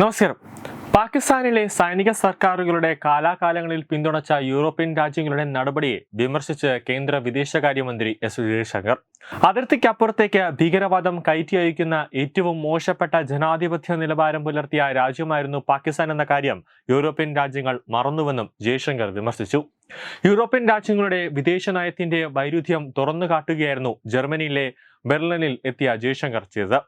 നമസ്കാരം. പാകിസ്ഥാനിലെ സൈനിക സർക്കാരുകളുടെ കാലാകാലങ്ങളിൽ പിന്തുണച്ച യൂറോപ്യൻ രാജ്യങ്ങളുടെ നടപടിയെ വിമർശിച്ച് കേന്ദ്ര വിദേശകാര്യമന്ത്രി എസ് ജയശങ്കർ. അതിർത്തിക്കപ്പുറത്തേക്ക് ഭീകരവാദം കയറ്റി അയക്കുന്ന ഏറ്റവും മോശപ്പെട്ട ജനാധിപത്യ നിലവാരം പുലർത്തിയ രാജ്യമായിരുന്നു പാകിസ്ഥാൻ എന്ന കാര്യം യൂറോപ്യൻ രാജ്യങ്ങൾ മറന്നുവെന്നും ജയശങ്കർ വിമർശിച്ചു. യൂറോപ്യൻ രാജ്യങ്ങളുടെ വിദേശ നയത്തിന്റെ വൈരുദ്ധ്യം തുറന്നു കാട്ടുകയായിരുന്നു ജർമ്മനിയിലെ ബെർലിനിൽ എത്തിയ ജയശങ്കർ ചെയ്തത്.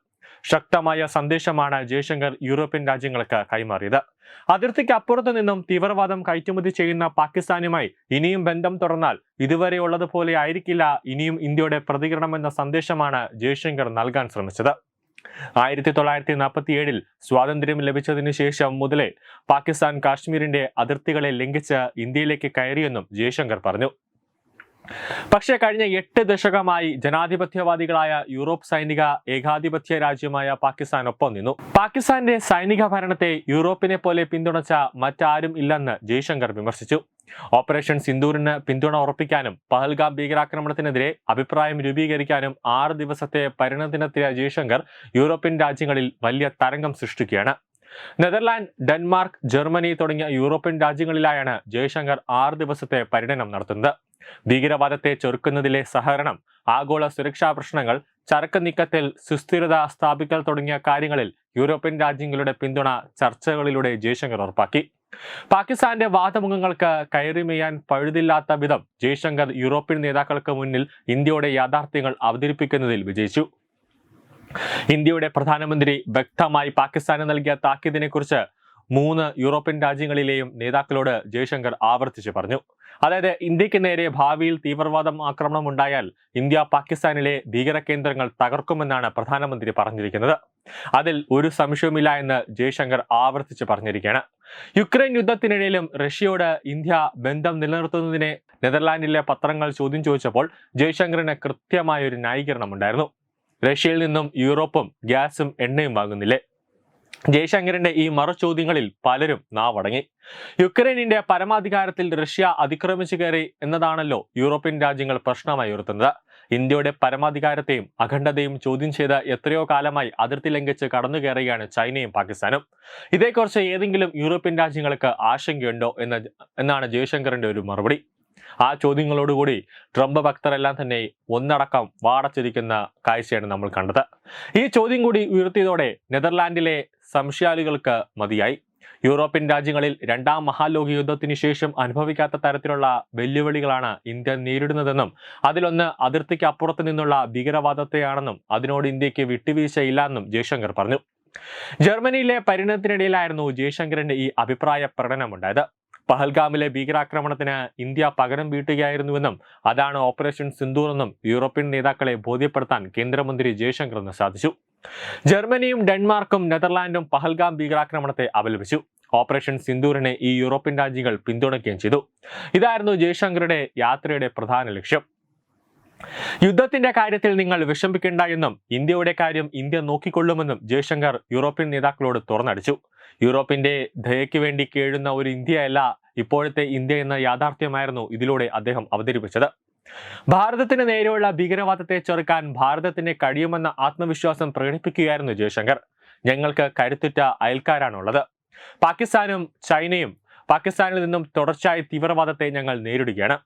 ശക്തമായ സന്ദേശമാണ് ജയശങ്കർ യൂറോപ്യൻ രാജ്യങ്ങൾക്ക് കൈമാറിയത്. അതിർത്തിക്ക് അപ്പുറത്തു നിന്നും തീവ്രവാദം കയറ്റുമതി ചെയ്യുന്ന പാകിസ്ഥാനുമായി ഇനിയും ബന്ധം തുടർന്നാൽ ഇതുവരെ ഉള്ളതുപോലെ ആയിരിക്കില്ല ഇനിയും ഇന്ത്യയുടെ പ്രതികരണമെന്ന സന്ദേശമാണ് ജയശങ്കർ നൽകാൻ ശ്രമിച്ചത്. ആയിരത്തി തൊള്ളായിരത്തി നാൽപ്പത്തി ഏഴിൽ സ്വാതന്ത്ര്യം ലഭിച്ചതിനു ശേഷം മുതലേ പാകിസ്ഥാൻ കാശ്മീരിന്റെ അതിർത്തികളെ ലംഘിച്ച് ഇന്ത്യയിലേക്ക് കയറിയെന്നും ജയശങ്കർ പറഞ്ഞു. പക്ഷേ കഴിഞ്ഞ എട്ട് ദശകമായി ജനാധിപത്യവാദികളായ യൂറോപ്പ് സൈനിക ഏകാധിപത്യ രാജ്യമായ പാകിസ്ഥാൻ ഒപ്പം നിന്നു. പാകിസ്ഥാന്റെ സൈനിക ഭരണത്തെ യൂറോപ്പിനെ പോലെ പിന്തുണച്ച മറ്റാരും ഇല്ലെന്ന് ജയശങ്കർ വിമർശിച്ചു. ഓപ്പറേഷൻ സിന്ദൂറിന് പിന്തുണ ഉറപ്പിക്കാനും പഹൽഗാം ഭീകരാക്രമണത്തിനെതിരെ അഭിപ്രായം രൂപീകരിക്കാനും ആറ് ദിവസത്തെ പരിണതിനെത്തിയ ജയശങ്കർ യൂറോപ്യൻ രാജ്യങ്ങളിൽ വലിയ തരംഗം സൃഷ്ടിക്കുകയാണ്. നെതർലാൻഡ് ഡെൻമാർക്ക് ജർമ്മനി തുടങ്ങിയ യൂറോപ്യൻ രാജ്യങ്ങളിലായാണ് ജയശങ്കർ ആറ് ദിവസത്തെ പര്യടനം നടത്തുന്നത്. ഭീകരവാദത്തെ ചെറുക്കുന്നതിലെ സഹകരണം ആഗോള സുരക്ഷാ പ്രശ്നങ്ങൾ ചരക്ക് നീക്കത്തിൽ സുസ്ഥിരത സ്ഥാപിക്കൽ തുടങ്ങിയ കാര്യങ്ങളിൽ യൂറോപ്യൻ രാജ്യങ്ങളുടെ പിന്തുണ ചർച്ചകളിലൂടെ ജയശങ്കർ ഉറപ്പാക്കി. പാകിസ്ഥാന്റെ വാദമുഖങ്ങൾക്ക് കയറിമെയ്യാൻ പഴുതില്ലാത്ത വിധം ജയശങ്കർ യൂറോപ്യൻ നേതാക്കൾക്ക് മുന്നിൽ ഇന്ത്യയുടെ യാഥാർത്ഥ്യങ്ങൾ അവതരിപ്പിക്കുന്നതിൽ വിജയിച്ചു. ഇന്ത്യയുടെ പ്രധാനമന്ത്രി വ്യക്തമായി പാകിസ്ഥാന് നൽകിയ താക്കീതിനെക്കുറിച്ച് മൂന്ന് യൂറോപ്യൻ രാജ്യങ്ങളിലെയും നേതാക്കളോട് ജയശങ്കർ ആവർത്തിച്ച് പറഞ്ഞു. അതായത് ഇന്ത്യയ്ക്ക് നേരെ ഭാവിയിൽ തീവ്രവാദം ആക്രമണം ഉണ്ടായാൽ ഇന്ത്യ പാകിസ്ഥാനിലെ ഭീകര കേന്ദ്രങ്ങൾ തകർക്കുമെന്നാണ് പ്രധാനമന്ത്രി പറഞ്ഞിരിക്കുന്നത്. അതിൽ ഒരു സംശയവുമില്ല എന്ന് ജയശങ്കർ ആവർത്തിച്ച് പറഞ്ഞിരിക്കുകയാണ്. യുക്രൈൻ യുദ്ധത്തിനിടയിലും റഷ്യയോട് ഇന്ത്യ ബന്ധം നിലനിർത്തുന്നതിനെ നെതർലാൻഡിലെ പത്രങ്ങൾ ചോദ്യം ചോദിച്ചപ്പോൾ ജയശങ്കറിന് കൃത്യമായ ഒരു ന്യായീകരണം ഉണ്ടായിരുന്നു റഷ്യയിൽ നിന്നും യൂറോപ്പും ഗ്യാസും എണ്ണയും വാങ്ങുന്നില്ലേ? ജയശങ്കറിന്റെ ഈ മറുചോദ്യങ്ങളിൽ പലരും നാവടങ്ങി. യുക്രൈനിന്റെ പരമാധികാരത്തിൽ റഷ്യ അതിക്രമിച്ചു കയറി എന്നതാണല്ലോ യൂറോപ്യൻ രാജ്യങ്ങൾ പ്രശ്നമായി ഉയർത്തുന്നത്. ഇന്ത്യയുടെ പരമാധികാരത്തെയും അഖണ്ഡതയും ചോദ്യം ചെയ്ത് എത്രയോ കാലമായി അതിർത്തി ലംഘിച്ച് കടന്നു കയറുകയാണ് ചൈനയും പാകിസ്ഥാനും. ഇതേക്കുറിച്ച് ഏതെങ്കിലും യൂറോപ്യൻ രാജ്യങ്ങൾക്ക് ആശങ്കയുണ്ടോ എന്ന എന്നാണ് ജയശങ്കറിന്റെ ഒരു മറുപടി. ആ ചോദ്യങ്ങളോടുകൂടി ട്രംപ് ഭക്തരെല്ലാം തന്നെ ഒന്നടക്കം വാടച്ചിരിക്കുന്ന കാഴ്ചയാണ് നമ്മൾ കണ്ടത്. ഈ ചോദ്യം കൂടി ഉയർത്തിയതോടെ നെതർലാൻഡിലെ സംശയാലികൾക്ക് മതിയായി. യൂറോപ്യൻ രാജ്യങ്ങളിൽ രണ്ടാം മഹാലോക യുദ്ധത്തിന് ശേഷം അനുഭവിക്കാത്ത തരത്തിലുള്ള വെല്ലുവിളികളാണ് ഇന്ത്യ നേരിടുന്നതെന്നും അതിലൊന്ന് അതിർത്തിക്ക് അപ്പുറത്ത് നിന്നുള്ള ഭീകരവാദത്തെയാണെന്നും അതിനോട് ഇന്ത്യയ്ക്ക് വിട്ടുവീഴ്ചയില്ലെന്നും ജയശങ്കർ പറഞ്ഞു. ജർമ്മനിയിലെ പരിണതത്തിനിടയിലായിരുന്നു ജയശങ്കറിന്റെ ഈ അഭിപ്രായ പ്രകടനമുണ്ടായത്. പഹൽഗാമിലെ ഭീകരാക്രമണത്തിന് ഇന്ത്യ പകരം വീട്ടുകയായിരുന്നുവെന്നും അതാണ് ഓപ്പറേഷൻ സിന്ദൂർ എന്നും യൂറോപ്യൻ നേതാക്കളെ ബോധ്യപ്പെടുത്താൻ കേന്ദ്രമന്ത്രി ജയശങ്കറിന് സാധിച്ചു. ജർമ്മനിയും ഡെൻമാർക്കും നെതർലാൻഡും പഹൽഗാം ഭീകരാക്രമണത്തെ അപലപിച്ചു. ഓപ്പറേഷൻ സിന്ദൂറിനെ ഈ യൂറോപ്യൻ രാജ്യങ്ങൾ പിന്തുണയ്ക്കുകയും ചെയ്തു. ഇതായിരുന്നു ജയശങ്കറുടെ യാത്രയുടെ പ്രധാന ലക്ഷ്യം. യുദ്ധത്തിന്റെ കാര്യത്തിൽ നിങ്ങൾ വിഷമിക്കേണ്ട എന്നും ഇന്ത്യയുടെ കാര്യം ഇന്ത്യ നോക്കിക്കൊള്ളുമെന്നും ജയശങ്കർ യൂറോപ്യൻ നേതാക്കളോട് തുറന്നടിച്ചു. യൂറോപ്പിന്റെ ദയയ്ക്ക് വേണ്ടി കേഴുന്ന ഒരു ഇന്ത്യയല്ല ഇപ്പോഴത്തെ ഇന്ത്യ എന്ന യാഥാർത്ഥ്യമായിരുന്നു ഇതിലൂടെ അദ്ദേഹം അവതരിപ്പിച്ചത്. ഭാരതത്തിന് നേരെയുള്ള ഭീകരവാദത്തെ ചെറുക്കാൻ ഭാരതത്തിന് കഴിയുമെന്ന ആത്മവിശ്വാസം പ്രകടിപ്പിക്കുകയായിരുന്നു ജയശങ്കർ. ഞങ്ങൾക്ക് കരുത്തുറ്റ അയൽക്കാരാണുള്ളത്. പാകിസ്ഥാനും ചൈനയും പാകിസ്ഥാനിൽ നിന്നും തുടർച്ചയായി തീവ്രവാദത്തെ ഞങ്ങൾ നേരിടുകയാണ്.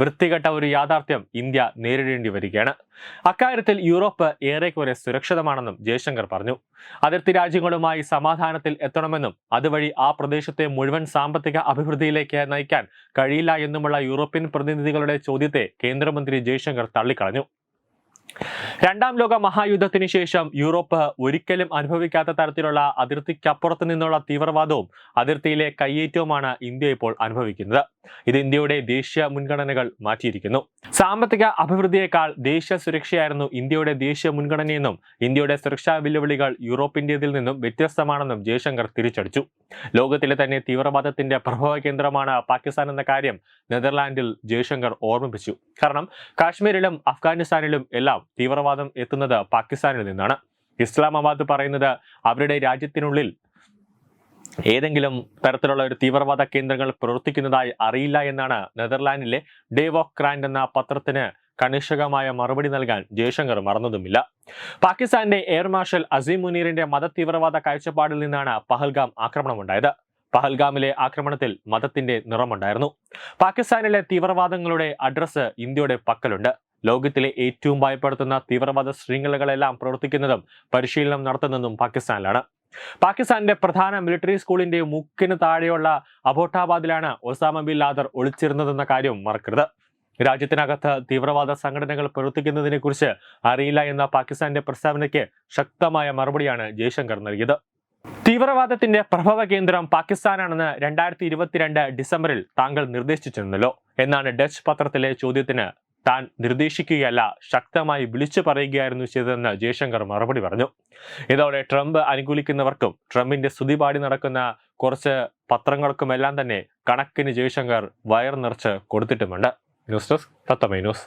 വൃത്തികെട്ട ഒരു യാഥാർത്ഥ്യം ഇന്ത്യ നേരിടേണ്ടി വരികയാണ്. അക്കാര്യത്തിൽ യൂറോപ്പ് ഏറെക്കുറെ സുരക്ഷിതമാണെന്നും ജയശങ്കർ പറഞ്ഞു. അതിർത്തി രാജ്യങ്ങളുമായി സമാധാനത്തിൽ എത്തണമെന്നും അതുവഴി ആ പ്രദേശത്തെ മുഴുവൻ സാമ്പത്തിക അഭിവൃദ്ധിയിലേക്ക് നയിക്കാൻ കഴിയില്ല എന്നുമുള്ള യൂറോപ്യൻ പ്രതിനിധികളുടെ ചോദ്യത്തെ കേന്ദ്രമന്ത്രി ജയശങ്കർ തള്ളിക്കളഞ്ഞു. രണ്ടാം ലോക മഹായുദ്ധത്തിന് ശേഷം യൂറോപ്പ് ഒരിക്കലും അനുഭവിക്കാത്ത തരത്തിലുള്ള അതിർത്തിക്കപ്പുറത്ത് നിന്നുള്ള തീവ്രവാദവും അതിർത്തിയിലെ കയ്യേറ്റവുമാണ് ഇന്ത്യ ഇപ്പോൾ അനുഭവിക്കുന്നത്. ഇത് ഇന്ത്യയുടെ ദേശീയ മുൻഗണനകൾ മാറ്റിയിരിക്കുന്നു. സാമ്പത്തിക അഭിവൃദ്ധിയേക്കാൾ ദേശീയ സുരക്ഷയായിരുന്നു ഇന്ത്യയുടെ ദേശീയ മുൻഗണനയെന്നും ഇന്ത്യയുടെ സുരക്ഷാ വെല്ലുവിളികൾ യൂറോപ്പിന്റേതിൽ നിന്നും വ്യത്യസ്തമാണെന്നും ജയശങ്കർ തിരിച്ചടിച്ചു. ലോകത്തിലെ തന്നെ തീവ്രവാദത്തിന്റെ പ്രഭവ കേന്ദ്രമാണ് പാകിസ്ഥാൻ എന്ന കാര്യം നെതർലാൻഡിൽ ജയശങ്കർ ഓർമ്മിപ്പിച്ചു. കാരണം കാശ്മീരിലും അഫ്ഗാനിസ്ഥാനിലും എല്ലാം തീവ്രവാദം എത്തുന്നത് പാകിസ്ഥാനിൽ നിന്നാണ്. ഇസ്ലാമാബാദ് പറയുന്നത് അവരുടെ രാജ്യത്തിനുള്ളിൽ ഏതെങ്കിലും തരത്തിലുള്ള ഒരു തീവ്രവാദ കേന്ദ്രങ്ങൾ പ്രവർത്തിക്കുന്നതായി അറിയില്ല എന്നാണ് നെതർലാൻഡിലെ ഡേവ് ഓഫ് ക്രാൻഡ് എന്ന പത്രത്തിന് കണിശകമായ മറുപടി നൽകാൻ ജയശങ്കർ മറന്നതുമില്ല. പാകിസ്ഥാന്റെ എയർ മാർഷൽ അസീം മുനീറിന്റെ മതതീവ്രവാദ കാഴ്ചപ്പാടിൽ നിന്നാണ് പഹൽഗാം ആക്രമണമുണ്ടായത്. പഹൽഗാമിലെ ആക്രമണത്തിൽ മതത്തിന്റെ നിറമുണ്ടായിരുന്നു. പാകിസ്ഥാനിലെ തീവ്രവാദങ്ങളുടെ അഡ്രസ് ഇന്ത്യയുടെ പക്കലുണ്ട്. ലോകത്തിലെ ഏറ്റവും ഭയപ്പെടുത്തുന്ന തീവ്രവാദ ശൃംഖലകളെല്ലാം പ്രവർത്തിക്കുന്നതും പരിശീലനം നടത്തുന്നതും പാകിസ്ഥാനിലാണ്. പാകിസ്ഥാന്റെ പ്രധാന മിലിറ്ററി സ്കൂളിന്റെ മുക്കിന് താഴെയുള്ള അബോട്ടാബാദിലാണ് ഒസാമ ബിൻ ലാദർ ഒളിച്ചിരുന്നതെന്ന കാര്യം മറക്കരുത്. രാജ്യത്തിനകത്ത് തീവ്രവാദ സംഘടനകൾ പ്രവർത്തിക്കുന്നതിനെ കുറിച്ച് അറിയില്ല എന്ന പാകിസ്ഥാന്റെ പ്രസ്താവനയ്ക്ക് ശക്തമായ മറുപടിയാണ് ജയശങ്കർ നൽകിയത്. തീവ്രവാദത്തിന്റെ പ്രഭവ കേന്ദ്രം പാകിസ്ഥാനാണെന്ന് രണ്ടായിരത്തി ഇരുപത്തിരണ്ട് ഡിസംബറിൽ താങ്കൾ നിർദ്ദേശിച്ചിരുന്നല്ലോ. എന്നാണ് ഡച്ച് പത്രത്തിലെ ചോദ്യത്തിന് താൻ നിർദ്ദേശിക്കുകയല്ല ശക്തമായി വിളിച്ചു പറയുകയായിരുന്നു ചെയ്തതെന്ന് ജയശങ്കർ മറുപടി പറഞ്ഞു. ഇതോടെ ട്രംപ് അനുകൂലിക്കുന്നവർക്കും ട്രംപിന്റെ സ്തുതിപാടി നടക്കുന്ന കുറച്ച് പത്രങ്ങൾക്കുമെല്ലാം തന്നെ കണക്കിന് ജയശങ്കർ വയർ നിറച്ച് കൊടുത്തിട്ടുമുണ്ട്. ന്യൂസ് ഡെസ്ക് തത്തമൈ ന്യൂസ്.